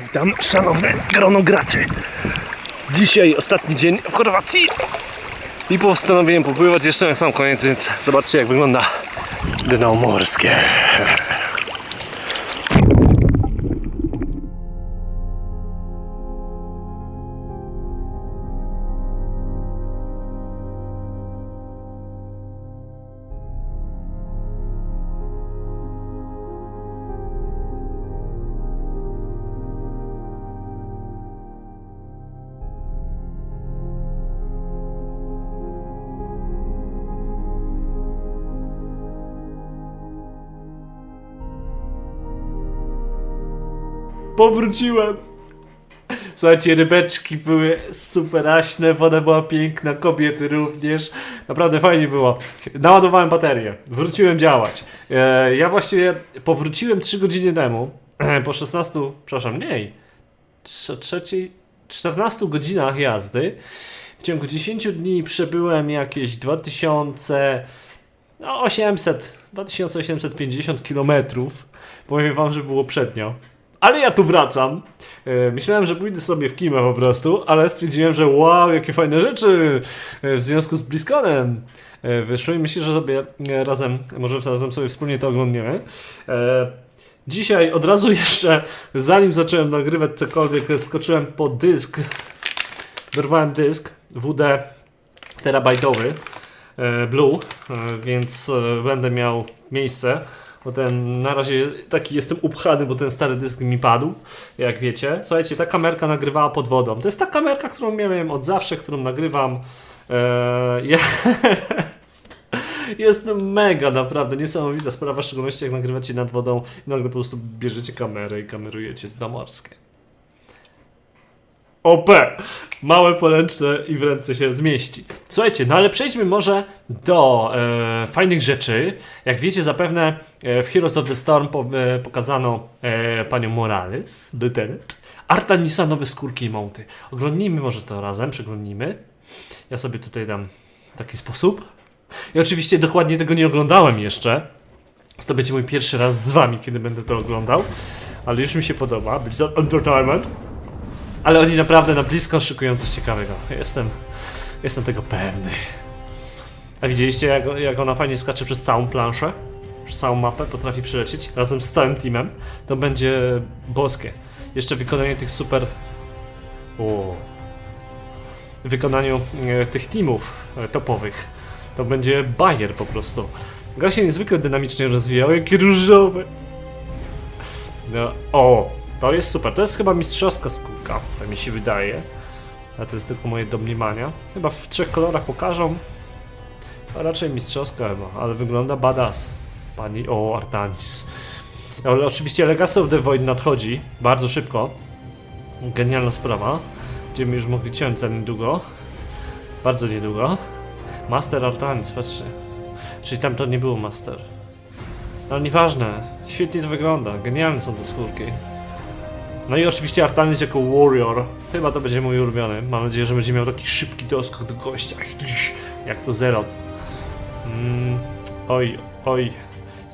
Witam szanowne grono graczy. Dzisiaj ostatni dzień w Chorwacji i postanowiłem popływać jeszcze na sam koniec, więc zobaczcie jak wygląda dno morskie. Powróciłem. Słuchajcie, rybeczki były superaśne, woda była piękna, kobiety również. Naprawdę fajnie było. Naładowałem baterię, wróciłem działać. E, ja właściwie powróciłem 3 godziny temu, po 16, przepraszam, mniej, trze- trzeciej, 14 godzinach jazdy. W ciągu 10 dni przebyłem jakieś 2000, no 800, 2850 kilometrów. Powiem wam, że było przednio. Ale ja tu wracam. E, Myślałem, że pójdę sobie w kimę po prostu, ale stwierdziłem, że wow, jakie fajne rzeczy e, w związku z BlizzConem e, wyszły i myślę, że sobie razem, może razem sobie wspólnie to oglądniemy. Dzisiaj od razu jeszcze, zanim zacząłem nagrywać cokolwiek, skoczyłem po dysk. Dorwałem dysk WD terabajtowy Blue, więc będę miał miejsce. Bo ten na razie taki jestem upchany, bo ten stary dysk mi padł, jak wiecie. Słuchajcie, ta kamerka nagrywała pod wodą. To jest ta kamerka, którą miałem od zawsze, którą nagrywam. E, jest, jest mega, naprawdę niesamowita sprawa, w szczególności jak nagrywacie nad wodą i nagle po prostu bierzecie kamerę i kamerujecie dno morskie. OP! Małe, poręczne i w ręce się zmieści. Słuchajcie, no ale przejdźmy może do e, fajnych rzeczy. Jak wiecie, zapewne e, w Heroes of the Storm po, e, pokazano e, panią Morales, lieutenant. Artanisa, nowe skórki i mounty. Oglądnijmy może to razem, przeglądnijmy. Ja sobie tutaj dam taki sposób. I oczywiście dokładnie tego nie oglądałem jeszcze. To będzie mój pierwszy raz z wami, kiedy będę to oglądał. Ale już mi się podoba. Blizzard Entertainment. Ale oni naprawdę na blisko szykują coś ciekawego. Jestem, jestem tego pewny. A widzieliście jak, jak ona fajnie skacze przez całą planszę? Przez całą mapę potrafi przylecieć razem z całym teamem. To będzie boskie. Jeszcze wykonanie tych super... O. Wykonaniu e, tych teamów e, topowych. To będzie bajer po prostu. Gra się niezwykle dynamicznie rozwija. O, jakie różowe! No, o, to jest super. To jest chyba mistrzowska skórka, tak mi się wydaje. A to jest tylko moje domniemania. Chyba w trzech kolorach pokażą. A raczej mistrzowska chyba, ale wygląda badass. Pani, o, Artanis. Ale oczywiście Legacy of the Void nadchodzi bardzo szybko. Genialna sprawa. Będziemy już mogli ciąć za niedługo. Bardzo niedługo. Master Artanis, patrzcie. Czyli tam to nie było Master. Ale nieważne, świetnie to wygląda, genialne są te skórki. No i oczywiście Artanis jako warrior, chyba to będzie mój ulubiony. Mam nadzieję, że będzie miał taki szybki doskok do gościa, jak to Zerot. Mm, oj, oj,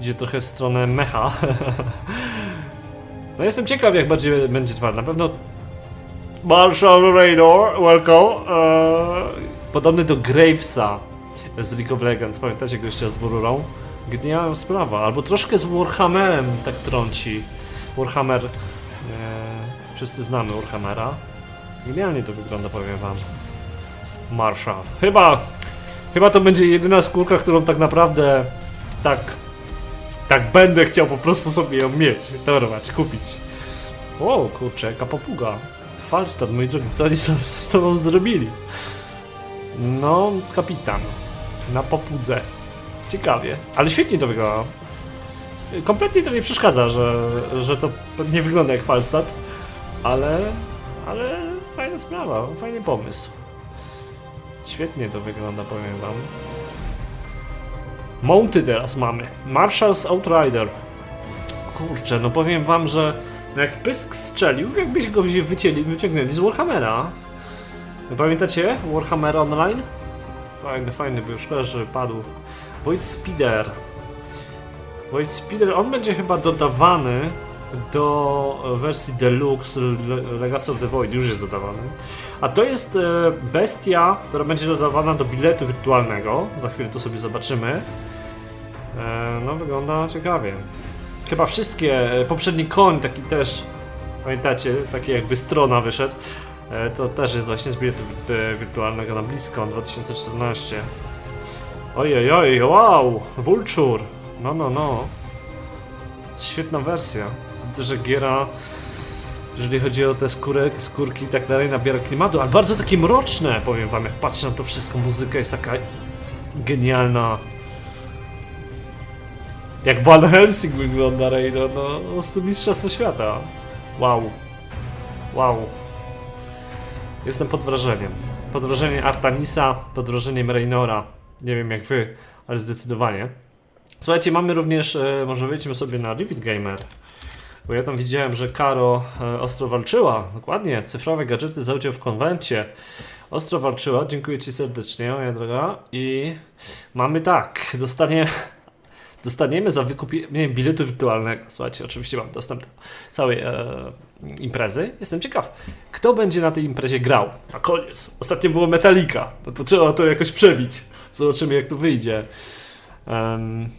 idzie trochę w stronę mecha. no jestem ciekaw jak będzie, będzie twardy, na pewno Marshall Raynor, welcome. Eee, podobny do Gravesa z League of Legends, pamiętacie gościa z dwururą? Genialna sprawa, albo troszkę z Warhammerem tak trąci. Warhammer, e, wszyscy znamy Warhammera. Genialnie to wygląda, powiem wam. Marshall. Chyba, chyba to będzie jedyna skórka, którą tak naprawdę tak, tak będę chciał po prostu sobie ją mieć, dorwać, kupić. O, kurczę, jaka popuga. Falstad, moi drogi, co oni z, tobą zrobili? No, kapitan. Na popudze. Ciekawie, ale świetnie to wygląda. Kompletnie to nie przeszkadza, że, że to nie wygląda jak Falstad, ale, ale fajna sprawa, fajny pomysł. Świetnie to wygląda, powiem wam. Mounty teraz mamy. Marshall's Outrider. Kurczę, no powiem wam, że jak pysk strzelił, jakbyś go wycięli, wyciągnęli z Warhammera. Pamiętacie Warhammer Online? Fajny, fajny był, szkoda, że padł. Void Speeder. Void Speeder, on będzie chyba dodawany do wersji Deluxe Le- Legacy of the Void, już jest dodawany. A to jest e, bestia, która będzie dodawana do biletu wirtualnego. Za chwilę to sobie zobaczymy. E, no, wygląda ciekawie. Chyba wszystkie, e, poprzedni koń, taki też, pamiętacie, taki jakby strona wyszedł. To też jest właśnie z biletu wi- wirtualnego na blisko 2014. Ojej, oj, wow! Vulture! No, no, no. Świetna wersja. Że giera, jeżeli chodzi o te skórek, skórki i tak dalej, nabiera klimatu, ale bardzo takie mroczne, powiem wam, jak patrzę na to wszystko. Muzyka jest taka genialna. Jak Van Helsing wygląda, Reyno, no, no, z Mistrzostwo Świata. Wow. Wow. Jestem pod wrażeniem. Pod wrażeniem Artanisa, pod wrażeniem Reynora. Nie wiem jak wy, ale zdecydowanie. Słuchajcie, mamy również, e, może sobie na Livid Gamer. Bo ja tam widziałem, że Karo e, ostro walczyła. Dokładnie, cyfrowe gadżety za udział w konwencie. Ostro walczyła, dziękuję Ci serdecznie, moja droga. I mamy tak, dostanie, dostaniemy za wykupienie biletu wirtualnego. Słuchajcie, oczywiście mam dostęp do całej e, imprezy. Jestem ciekaw, kto będzie na tej imprezie grał. A koniec. Ostatnio było Metallica. No to trzeba to jakoś przebić. Zobaczymy, jak to wyjdzie. Um,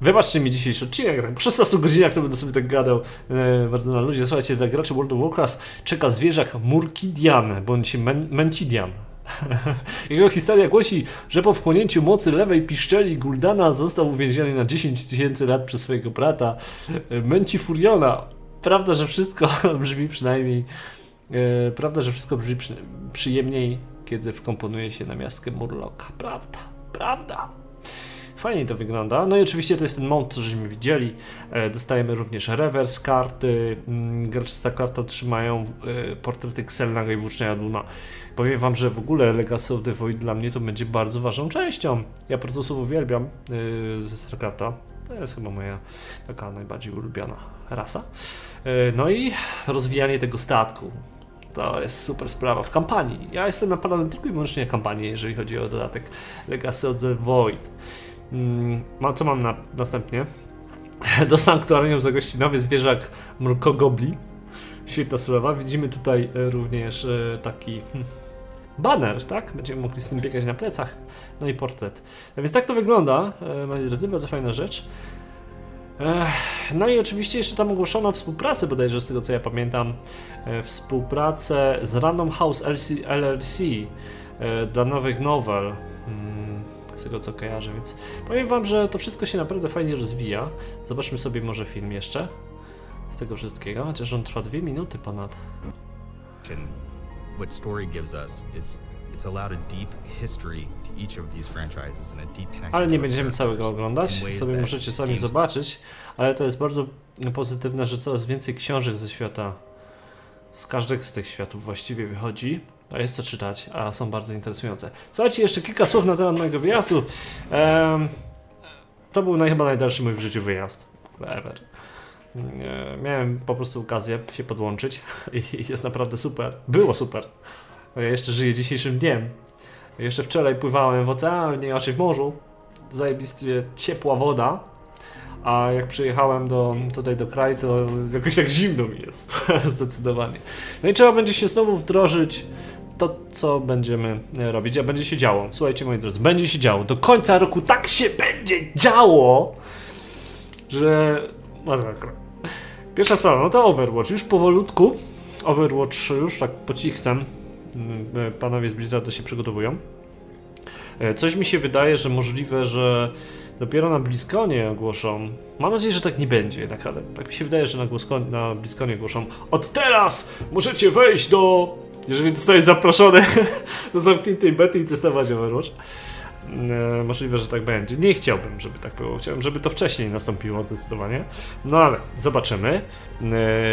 wybaczcie mi dzisiejszy odcinek. Tak po 16 godzinach to będę sobie tak gadał e, bardzo na ludzie. Słuchajcie, dla graczy World of Warcraft czeka zwierzak Murkidian bądź Men Mentidian. Jego historia głosi, że po wchłonięciu mocy lewej piszczeli Guldana został uwięziony na 10 tysięcy lat przez swojego brata e, Mentifuriona. Prawda, że wszystko brzmi przynajmniej. E, prawda, że wszystko brzmi przy, przyjemniej, kiedy wkomponuje się na miastkę Murloka. Prawda, prawda. Fajnie to wygląda. No i oczywiście to jest ten mount, co żeśmy widzieli. E, dostajemy również reverse karty. Mm, gracze StarCrafta otrzymają e, portrety Xelnaga i Włócznia Jaduna. Powiem wam, że w ogóle Legacy of the Void dla mnie to będzie bardzo ważną częścią. Ja Protosów uwielbiam e, ze StarCrafta. To jest chyba moja taka najbardziej ulubiona rasa. No i rozwijanie tego statku. To jest super sprawa w kampanii. Ja jestem napalony tylko i wyłącznie na kampanię, jeżeli chodzi o dodatek Legacy of the Void. Mm, ma- co mam na, następnie? Do sanktuarium zagości nowy zwierzak Mrkogobli. Świetna sprawa. Widzimy tutaj e, również e, taki hmm, banner, tak? Będziemy mogli z tym biegać na plecach. No i portret. A więc tak to wygląda. E, moi drodzy, bardzo fajna rzecz. No i oczywiście jeszcze tam ogłoszono współpracę, bodajże z tego co ja pamiętam, współpracę z Random House LC, LLC dla nowych nowel, mm, z tego co kojarzę, więc powiem wam, że to wszystko się naprawdę fajnie rozwija. Zobaczmy sobie może film jeszcze z tego wszystkiego, chociaż on trwa dwie minuty ponad. What story gives us is it's allowed a deep history to each of these franchises and a deep connection. Ale nie będziemy całego oglądać, sobie możecie sami zobaczyć, ale to jest bardzo pozytywne, że coraz więcej książek ze świata, z każdego z tych światów właściwie wychodzi, a jest co czytać, a są bardzo interesujące. Słuchajcie, jeszcze kilka słów na temat mojego wyjazdu. Em, to był chyba najdalszy mój w życiu wyjazd ever. Miałem po prostu okazję się podłączyć i jest naprawdę super. Było super. Ja jeszcze żyję dzisiejszym dniem. Jeszcze wczoraj pływałem w oceanie, raczej w morzu. Zajebiście ciepła woda. A jak przyjechałem do, tutaj do kraju, to jakoś tak zimno mi jest. Zdecydowanie. No i trzeba będzie się znowu wdrożyć to, co będziemy e, robić, a będzie się działo. Słuchajcie, moi drodzy, będzie się działo. Do końca roku tak się będzie działo, że. Masakra. Pierwsza sprawa, no to Overwatch. Już powolutku. Overwatch już tak po cichcem. mm, e, Panowie z Blizzardu się przygotowują. E, Coś mi się wydaje, że możliwe, że dopiero na Bliskonie ogłoszą. Mam nadzieję, że tak nie będzie jednak, ale tak mi się wydaje, że na Bliskonie ogłoszą. Od teraz możecie wejść do. Jeżeli zostajesz zaproszony do zamkniętej bety i testować Overwatch. E, możliwe, że tak będzie. Nie chciałbym, żeby tak było. Chciałbym, żeby to wcześniej nastąpiło zdecydowanie. No ale zobaczymy. E,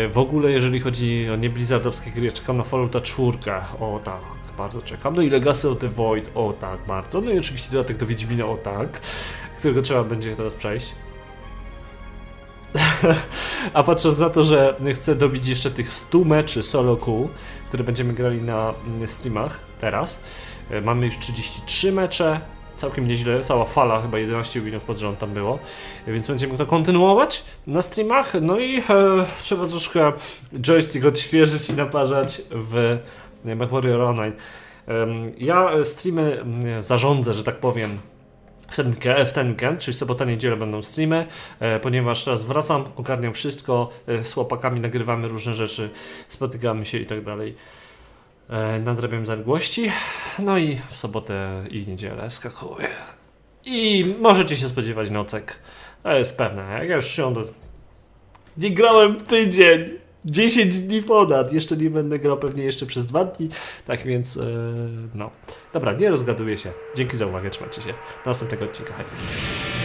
w ogóle, jeżeli chodzi o nieblizzardowskie gry, ja czekam na Fallouta 4. O tak, bardzo czekam. No i Legacy of the Void. O tak, bardzo. No i oczywiście dodatek do Wiedźmina. O tak, którego trzeba będzie teraz przejść. A patrząc na to, że chcę dobić jeszcze tych 100 meczy solo queue, które będziemy grali na mm, streamach teraz, E, Mamy już 33 mecze, całkiem nieźle, cała fala, chyba 11 winów pod rząd tam było, E, więc będziemy to kontynuować na streamach. No i e, trzeba troszkę joystick odświeżyć i naparzać w MechWarrior Online. Em, Ja e, streamy mm, zarządzę, że tak powiem, w ten, w ten weekend, czyli sobota, niedzielę będą streamy, e, ponieważ teraz wracam, ogarniam wszystko, e, z chłopakami nagrywamy różne rzeczy, spotykamy się i tak dalej. E, nadrabiam zaległości, no i w sobotę i niedzielę skakuję. I możecie się spodziewać nocek. To jest pewne, jak ja już siądę. Nie grałem tydzień! 10 dni ponad, jeszcze nie będę grał pewnie jeszcze przez dwa dni, tak więc e, no. Dobra, nie rozgaduję się. Dzięki za uwagę, trzymajcie się. Do następnego odcinka. Hej.